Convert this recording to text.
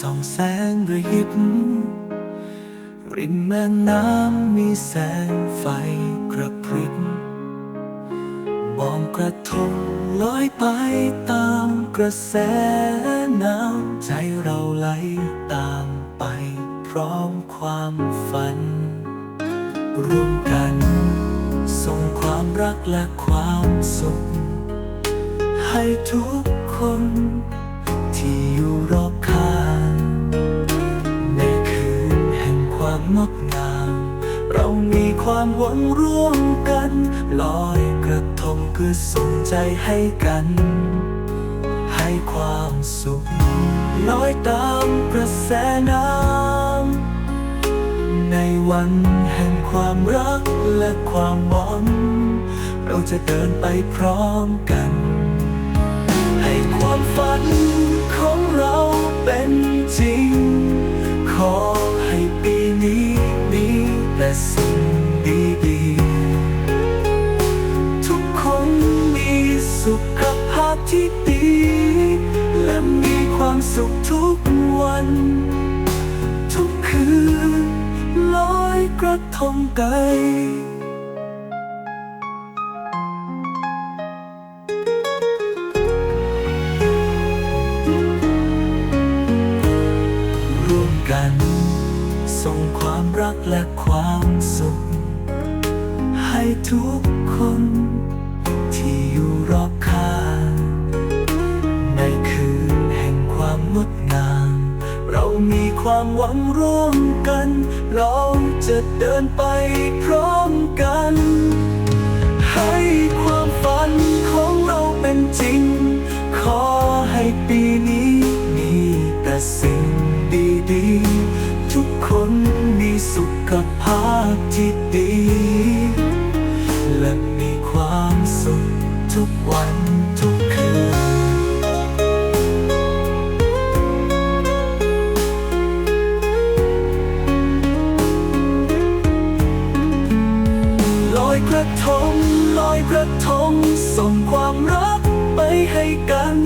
ส่องแสงระยิบ ริมแม่น้ำมีแสงไฟกระพริบมองกระทงลอยไปตามกระแสน้ำใจเราไหลตามไปพร้อมความฝัน ร่วมกันส่งความรักและความสุข ให้ทุกคน เรามีความหวังร่วมกัน ลอยกระทงเพื่อส่งใจให้กัน ให้ความสุขลอยตามกระแสน้ำในวันแห่งความรักและความหวัง เราจะเดินไปพร้อมกัน ให้ความฝัน สิ่งดีๆ ทุกคนมีสุขภาพที่ดี และมีความสุขทุกวัน ทุกคืนลอยกระทงไกล ความรักและความสุข ให้ทุกคนที่อยู่รอบข้างในคืนแห่งความงดงาม เรามีความหวังร่วมกัน เราจะเดินไปพร้อมกัน ให้ความฝันของเราเป็นจริง ขอให้ปี สุขภาพที่ดี และมีความสุขทุกวันทุกคืน ลอยกระทง ลอยกระทง ส่งความรักไปให้กัน